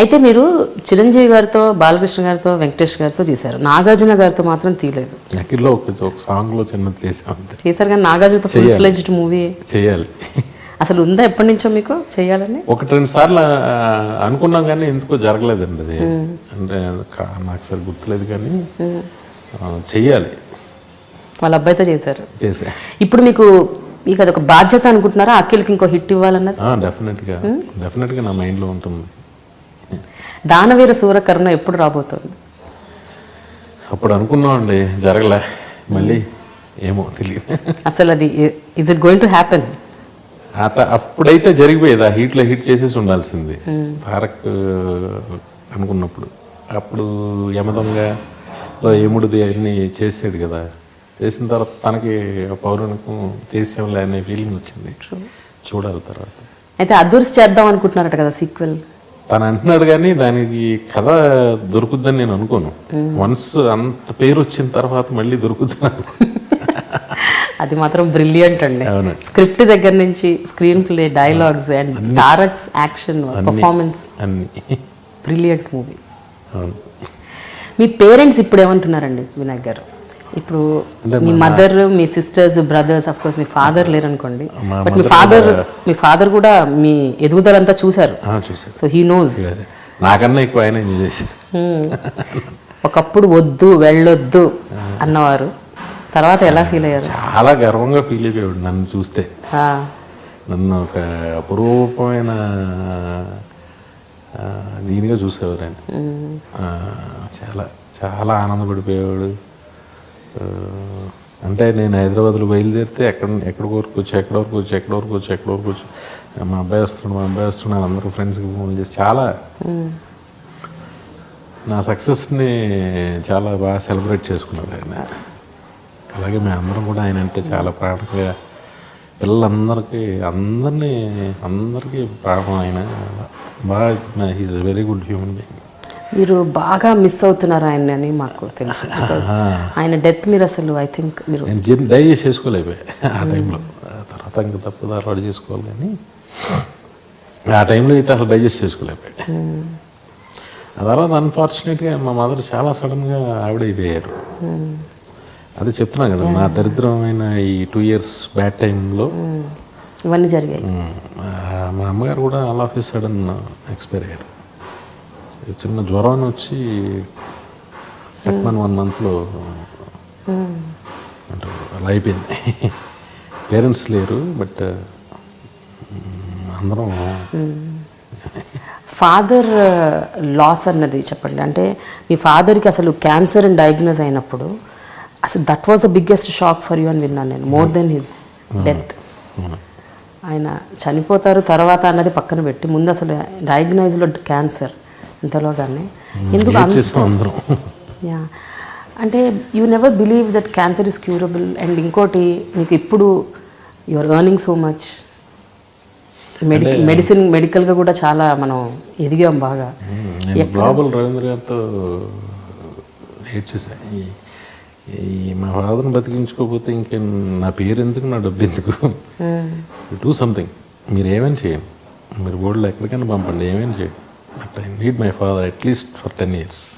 అయితే మీరు చిరంజీవి గారితో బాలకృష్ణ గారితో వెంకటేష్ గారితో చేశారు. నాగార్జున గారితో మాత్రం తీయలేదు. నకిల్లో ఒక చిన్నది చేసాం అంతే. చేశారు కానీ నాగార్జునతో ఫుల్ చెయ్యాలి. Fledged movie. చేయాలి. అసలు ఉందా ఎప్పటి నుంచో మీకు చేయాలని? ఒకటి రెండు సార్లు అనుకున్నాం కానీ ఎందుకో జరగలేదండి అది. అంటే నాకు సరి గుర్తులేదు కానీ చెయ్యాలి వాళ్ళ అబ్బాయితో చేశారు. చేసే ఇప్పుడు మీకు మీకు అదొక బాధ్యత అనుకుంటున్నారా? అఖిల్కి ఇంకో హిట్ ఇవ్వాలన్నది? డెఫినెట్గా. డెఫినెట్గా నా మైండ్లో ఉంటుంది. దానవీర సూరకర్ణ ఎప్పుడు రాబోతుంది? అప్పుడు అనుకున్నామండి జరగలే. మళ్ళీ ఏమో తెలియదు. అసలు అది is it going to happen అత అప్పుడైతే జరిగిపోయేది ఆ హీట్లో హిట్ చేసేసి ఉండాల్సింది. తారక్ అనుకున్నప్పుడు. అప్పుడు యమదొంగ యముడిది అన్ని చేసాడు కదా. చేసిన తర్వాత తనకి పౌరుణకు చేసేవాళ్ళే అనే ఫీలింగ్ వచ్చింది. చూడాలి తర్వాత. అయితే అదూర్స్ చేద్దాం అనుకుంటున్నారట కదా సీక్వెల్ తను అంటున్నాడు కానీ దానికి కథ దొరుకుద్దని నేను అనుకోను. వన్స్ అంత పేరు వచ్చిన తర్వాత మళ్ళీ దొరుకుద్దని అనుకోను. అది మాత్రం బ్రిలియంట్ అండి. స్క్రిప్ట్ దగ్గర నుంచి screen play dialogues and Tarak's action performance అన్ని. బ్రిలియంట్ మూవీ మీ పేరెంట్స్ ఇప్పుడు ఏమంటున్నారండి వినాయక్ గారు? ఇప్పుడు మీ మదర్ మీ సిస్టర్స్ బ్రదర్స్ అఫ్ కోర్స్ మీ ఫాదర్ లేరనుకోండి. మా బట్ మీ ఫాదర్ మీ ఫాదర్ కూడా మీ ఎదుగుదలంతా చూశారు. ఆ, చూశాను సో హీ నోస్. నాకన్నా ఎక్కువ ఆయన ఎంజాయ్ చేశారు ఒకప్పుడు వద్దు వెళ్ళొద్దు అన్నవారు. తర్వాత ఎలా ఫీల్ అయ్యారు? చాలా గర్వంగా ఫీల్ అయిపోయాడు నన్ను చూస్తే. నన్ను ఒక అపురూపమైన దీనిగా చూసేవారు ఆయన. ఆ, చాలా చాలా ఆనందపడిపోయేవాడు. అంటే నేను హైదరాబాద్లో బయలుదేరితే ఎక్కడ ఎక్కడ వరకు వచ్చి ఎక్కడ వరకు వచ్చి ఎక్కడ వరకు వచ్చి ఎక్కడ వరకు వచ్చి మా అబ్బాయి వస్తున్నాడు మా అబ్బాయి వస్తున్నాడు అందరూ ఫ్రెండ్స్కి ఫోన్ చేసి చాలా నా సక్సెస్ని చాలా బాగా సెలబ్రేట్ చేసుకున్నారు ఆయన. అలాగే మేము అందరం కూడా ఆయన అంటే చాలా ప్రాణంగా పిల్లలందరికీ అందరినీ అందరికీ ప్రాణం ఆయన. బాగా he's very good human being మీరు బాగా మిస్ అవుతున్నారు ఆయన్ని అని మాకు తెలుసు. ఆయన డెత్ మీరు అసలు ఐ థింక్ మీరు నేను చేసుకోలేకపోయా. ఆ టైంలో. తర్వాత ఇంకా తప్పదు అలవాటు చేసుకోవాలి కానీ. ఆ టైంలో అయితే అసలు డైజెస్ట్ చేసుకోలేకపోయా. ఆ తర్వాత అన్ఫార్చునేట్గా మా మదర్ చాలా సడన్గా ఆవిడ ఇది అయ్యారు అదే చెప్తున్నా కదా నా దరిద్రమైన ఈ టూ ఇయర్స్ బ్యాడ్ టైంలో ఇవన్నీ జరిగాయి. మా అమ్మగారు కూడా ఆల్ ఆఫ్ సడన్ ఎక్స్పైర్ అయ్యారు. చిన్న జ్వరం వచ్చి టక్మన్ వన్ మంత్లో అంటారు అలా అయిపోయింది. పేరెంట్స్ లేరు బట్ అందరం ఫాదర్ లాస్ అన్నది చెప్పండి. అంటే మీ ఫాదర్కి అసలు క్యాన్సర్ అని డయాగ్నోస్ అయినప్పుడు అసలు that was the biggest shock for you అని విన్నాను నేను. మోర్ దెన్ హిజ్ డెత్ ఆయన చనిపోతారు తర్వాత అన్నది పక్కన పెట్టి ముందు అసలు డయాగ్నైజ్లో క్యాన్సర్ ఇంతలోగానే. ఎందుకు చేసాం అందరం? యా. అంటే you never believe that cancer is curable and ఇంకోటి మీకు ఇప్పుడు your earning so much medicine మెడికల్గా కూడా చాలా మనం ఎదిగాం బాగా. గ్లోబల్ రవీంద్ర గారితో హేట్ చేశాను మా ఫాదర్ని బతికించుకోకపోతే ఇంకా నా పేరు ఎందుకు నా డబ్బు ఎందుకు డూ సంథింగ్ మీరు ఏమైనా చేయండి. మీరు బోర్డులో ఎక్కడికైనా పంపండి. ఏమైనా చేయండి. But I need my father at least for ten years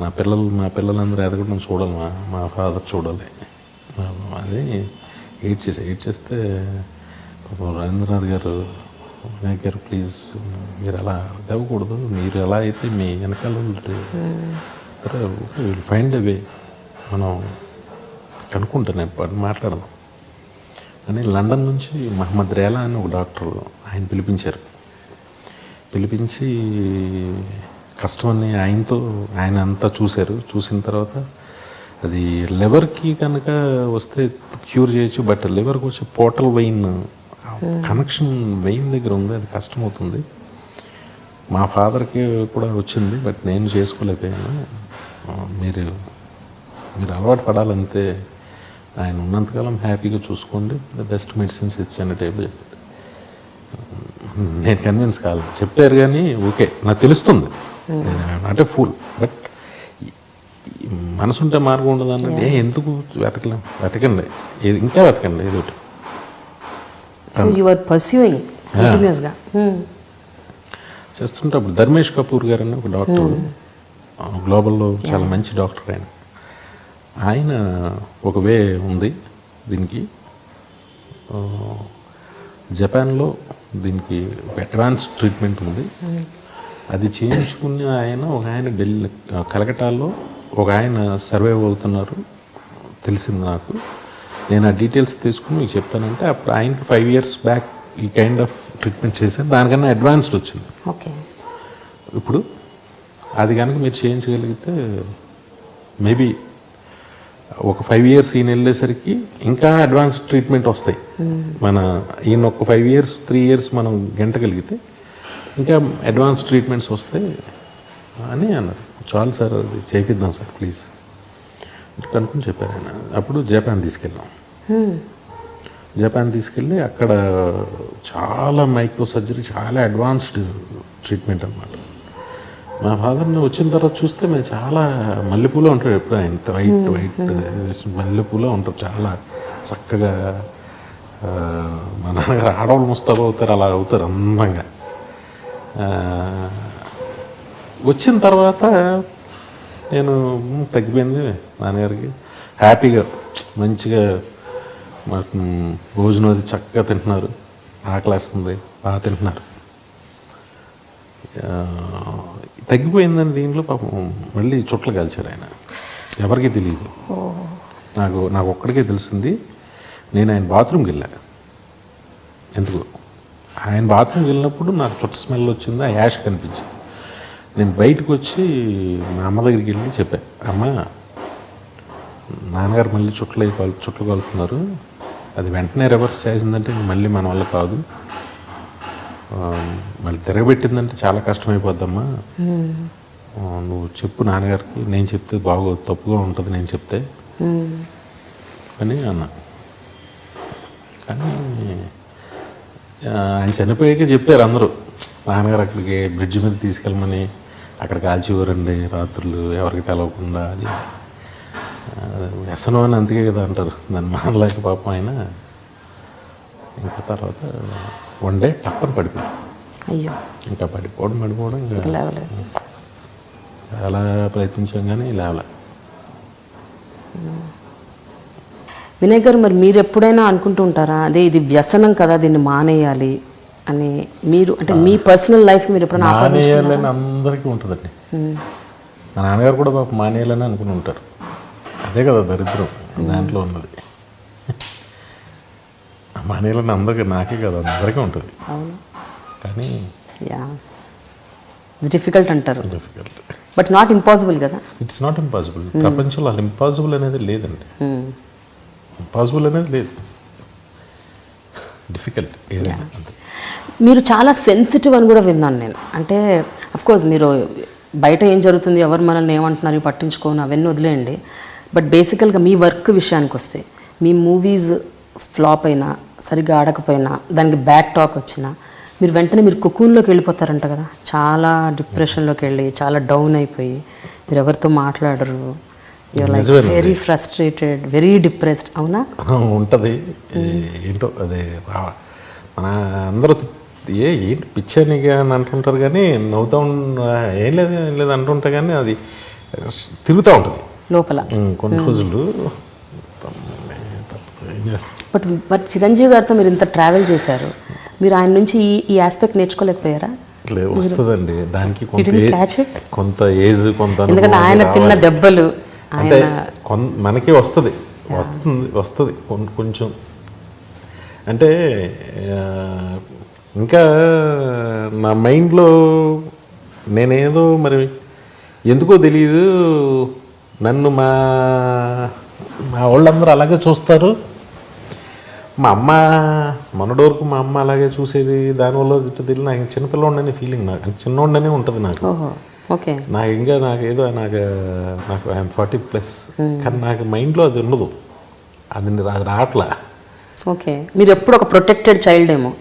మా పిల్లలు మా పిల్లలందరూ ఎదగడం చూడాలి మా మా ఫాదర్ చూడాలి. అది ఎయిట్ చేసి ఎయిట్ చేస్తే రవీంద్రనాథ్ గారు వినాయక్ గారు ప్లీజ్ మీరు అలా ఇవ్వకూడదు మీరు ఎలా అయితే మీ వెనకాల విల్ ఫైండ్ వే మనం కనుక్కుంటాను ఎప్పుడు మాట్లాడదాం. అని లండన్ నుంచి మహమ్మద్ రేలా అని ఒక డాక్టర్ ఆయన పిలిపించారు. పిలిపించి కష్టమని ఆయనతో ఆయన అంతా చూశారు. చూసిన తర్వాత అది లివర్కి కనుక వస్తే క్యూర్ చేయొచ్చు బట్ లివర్కి వచ్చే పోర్టల్ వెయిన్ కనెక్షన్ వెయిన్ దగ్గర ఉంది అది కష్టమవుతుంది. మా ఫాదర్కి కూడా వచ్చింది బట్ నేను చేసుకోలేకపోయాను. మీరు మీరు అలవాటు పడాలంతే ఆయన ఉన్నంతకాలం హ్యాపీగా చూసుకోండి. బెస్ట్ మెడిసిన్స్ ఇచ్చాను టైపు చెప్పాడు నేను కన్విన్స్ కాలేదు చెప్పారు కానీ ఓకే నాకు తెలుస్తుంది. అంటే ఫుల్ బట్ మనసుంటే మార్గం ఉండదు అన్నది ఏ ఎందుకు వెతకలేం? వెతకండి. ఏది ఇంకా వెతకండి ఏదో పర్సూయింగ్ కంటిన్యూస్గా చేస్తుంటే అప్పుడు ధర్మేష్ కపూర్ గారు అని ఒక డాక్టర్. ఆ, గ్లోబల్లో చాలా మంచి డాక్టర్ ఆయన. ఆయన ఒక వే ఉంది దీనికి. జపాన్లో దీనికి ఒక అడ్వాన్స్ ట్రీట్మెంట్ ఉంది. అది చేయించుకుని ఆయన ఒక ఆయన ఢిల్లీ కలకటాలో ఒక ఆయన సర్వైవ్ అవుతున్నారు. తెలిసింది నాకు. నేను ఆ డీటెయిల్స్ తీసుకుని మీకు చెప్తానంటే అప్పుడు ఆయనకి ఫైవ్ ఇయర్స్ బ్యాక్ ఈ కైండ్ ఆఫ్ ట్రీట్మెంట్ చేశాను. దానికన్నా అడ్వాన్స్డ్ వచ్చింది. ఓకే. ఇప్పుడు అది కనుక మీరు చేయించగలిగితే మేబీ ఒక ఫైవ్ ఇయర్స్ ఈయన వెళ్ళేసరికి ఇంకా అడ్వాన్స్ ట్రీట్మెంట్ వస్తాయి. మన ఈయన ఒక ఫైవ్ ఇయర్స్ త్రీ ఇయర్స్ మనం గెంటగలిగితే ఇంకా అడ్వాన్స్ ట్రీట్మెంట్స్ వస్తాయి అని అన్నారు. చాలు సార్ అది చేపిద్దాం సార్ ప్లీజ్ కనుక్కుని చెప్పారు ఆయన. అప్పుడు జపాన్ తీసుకెళ్ళాం. జపాన్ తీసుకెళ్ళి అక్కడ చాలా మైక్రో సర్జరీ చాలా అడ్వాన్స్డ్ ట్రీట్మెంట్ అనమాట మా ఫాదర్ని వచ్చిన తర్వాత చూస్తే మేము చాలా మల్లెపూలో ఉంటాడు ఎప్పుడు ఆయన వైట్ వైట్ మల్లెపూలో ఉంటారు చాలా. చక్కగా మా నాన్నగారు ఆడవాళ్ళు ముస్తాబు అవుతారు అలా అవుతారు అందంగా. వచ్చిన తర్వాత నేను "మ్, తగ్గిపోయింది నాన్నగారికి. హ్యాపీగా మంచిగా భోజనం అది చక్కగా తింటున్నారు. ఆకలేస్తుంది బాగా తింటున్నారు. తగ్గిపోయిందని దీంట్లో పాపం మళ్ళీ చుట్లు కాల్చారు ఆయన. ఎవరికీ తెలియదు నాకు నాకు ఒక్కడికే తెలిసింది నేను ఆయన బాత్రూమ్కి వెళ్ళా. ఎందుకు? ఆయన బాత్రూమ్కి వెళ్ళినప్పుడు నాకు చుట్ట స్మెల్ వచ్చింది ఆ యాష్ కనిపించింది. నేను బయటకు వచ్చి మా అమ్మ దగ్గరికి వెళ్ళి చెప్పా అమ్మ నాన్నగారు మళ్ళీ చుట్లు కాల్ చుట్లు కాలుతున్నారు. అది వెంటనే రివర్స్ చేసిందంటే మళ్ళీ మన వల్ల కాదు. మళ్ళీ తిరగబెట్టిందంటే చాలా కష్టమైపోద్దమ్మా. ఆ, నువ్వు చెప్పు నాన్నగారికి నేను చెప్తే బాగోదు తప్పుగా ఉంటుంది నేను చెప్తే. అని అన్నా. కానీ ఆయన చనిపోయాక చెప్పారు అందరూ. నాన్నగారు అక్కడికి బ్రిడ్జ్ మీద తీసుకెళ్ళమని అక్కడ కాల్చివరండి రాత్రులు ఎవరికి తెలవకుండా అది. వ్యసనం అని అందుకే కదా అంటారు. దాన్ని మానలేక పాపం ఆయన. ఇంకా తర్వాత వన్ డే టప్పని పడిపోయి అయ్యో. ఇంకా పడిపోవడం పడిపోవడం చాలా ప్రయత్నించాం కానీ లేవలే. వినయ్ గారు మరి మీరు ఎప్పుడైనా అనుకుంటూ ఉంటారా అదే ఇది వ్యసనం కదా దీన్ని మానేయాలి అని మీరు అంటే మీ పర్సనల్ లైఫ్ మీరు ఎప్పుడైనా? మానేయాలని అందరికీ ఉంటుందండి. మా నాన్నగారు కూడా పాప మానేయాలని అనుకుని ఉంటారు. అదే కదా దరిద్రం దాంట్లో ఉన్నది. మానేయాలని అందరికీ నాకే కదా అందరికీ ఉంటుంది. అవును. కానీ యా డిఫికల్ట్ అంటారు. డిఫికల్ట్ బట్ నాట్ ఇంపాసిబుల్ కదా? ఇట్స్ నాట్ ఇంపాసిబుల్ ప్రపంచంలో అసలు ఇంపాసిబుల్ అనేది లేదండి. Hmm. ఇంపాసిబుల్ అనేది లేదు. డిఫికల్ట్ ఏదైనా మీరు చాలా సెన్సిటివ్ అని కూడా విన్నాను నేను. అంటే కోర్స్ మీరు బయట ఏం జరుగుతుంది ఎవరు మనల్ని ఏమంటున్నారు పట్టించుకోను అవన్నీ వదిలేయండి. బట్ బేసికల్గా మీ వర్క్ విషయానికి వస్తే మీ మూవీస్ ఫ్లాప్ అయినా సరిగ్గా ఆడకపోయినా దానికి బ్యాక్ టాక్ వచ్చినా మీరు వెంటనే మీరు కుకూన్లోకి వెళ్ళిపోతారంట కదా. చాలా డిప్రెషన్లోకి వెళ్ళి చాలా డౌన్ అయిపోయి మీరు ఎవరితో మాట్లాడరు. Like. Very frustrated very depressed అవునా? ఉంటుంది. ఏంటో అదే మన అందరూ ఏ ఏంటి పిచ్చనిగా అని అంటుంటారు కానీ నవ్వుతూ ఏం లేదు ఏం లేదు అంటుంటా కానీ అది తిరుగుతూ ఉంటుంది. లోపల. కొన్ని రోజులు బట్ బట్ చిరంజీవి గారితో మీరు ఇంత ట్రావెల్ చేశారు. మీరు ఆయన నుంచి ఈ ఈ ఆస్పెక్ట్ నేర్చుకోలేకపోయారా? వస్తుందండి. దానికి కొంత ఏజ్ కొంత ఎందుకంటే ఆయన. తిన్న దెబ్బలు అంటే మనకి వస్తుంది. వస్తుంది వస్తుంది. కొంచెం. అంటే ఇంకా నా మైండ్లో నేనేదో మరి ఎందుకో తెలియదు నన్ను మా మా వాళ్ళందరూ అలాగే చూస్తారు. మా అమ్మ మొన్నటి వరకు మా అమ్మ అలాగే చూసేది దానివల్ల తెలియదు నాకు చిన్నపిల్లవాడిని ఫీలింగ్ నాకు. చిన్నోడనే ఉంటుంది నాకు. ఓకే. నాకు ఇంకా నాకు ఏదో నాకు నాకు ఐఎమ్ ఫార్టీ ప్లస్ కానీ నాకు మైండ్లో అది ఉండదు. అది అది రావట్లా ఓకే. మీరు ఎప్పుడు ఒక ప్రొటెక్టెడ్ చైల్డ్ ఏమో.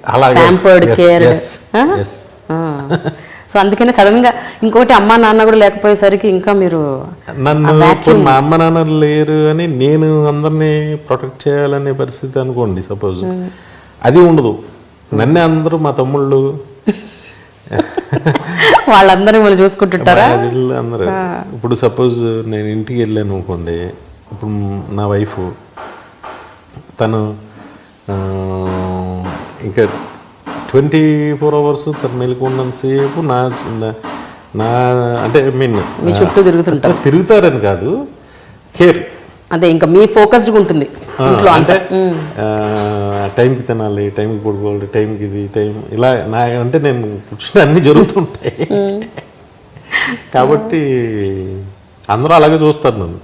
Care yes. సో అందుకనే సడన్గా ఇంకోటి అమ్మా నాన్న కూడా లేకపోయేసరికి ఇంకా మీరు నన్ను మా అమ్మ నాన్న లేరు అని నేను అందరినీ ప్రొటెక్ట్ చేయాలనే పరిస్థితి అనుకోండి సపోజ్ అది ఉండదు. నన్నే అందరూ మా తమ్ముళ్ళు. వాళ్ళందరూ మిమ్మల్ని చూసుకుంటుంటారా? అందరూ. ఇప్పుడు సపోజ్ నేను ఇంటికి వెళ్ళాను అనుకోండి ఇప్పుడు నా వైఫ్ తను ఇంకా ట్వంటీ ఫోర్ అవర్స్ తను మెలుకున్నంతసేపు నా నా- నా అంటే మీన్ మీ చుట్టూ తిరుగుతుంటారు. తిరుగుతారని కాదు కేర్ అదే ఇంకా మీ ఫోకస్డ్గా ఉంటుంది ఇంట్లో అంటే టైంకి తినాలి టైంకి పడుకోవాలి టైంకి ఇది టైం ఇలా నా అంటే నేను కూర్చుని అన్నీ జరుగుతుంటాయి. కాబట్టి అందరూ అలాగే చూస్తారు నన్ను.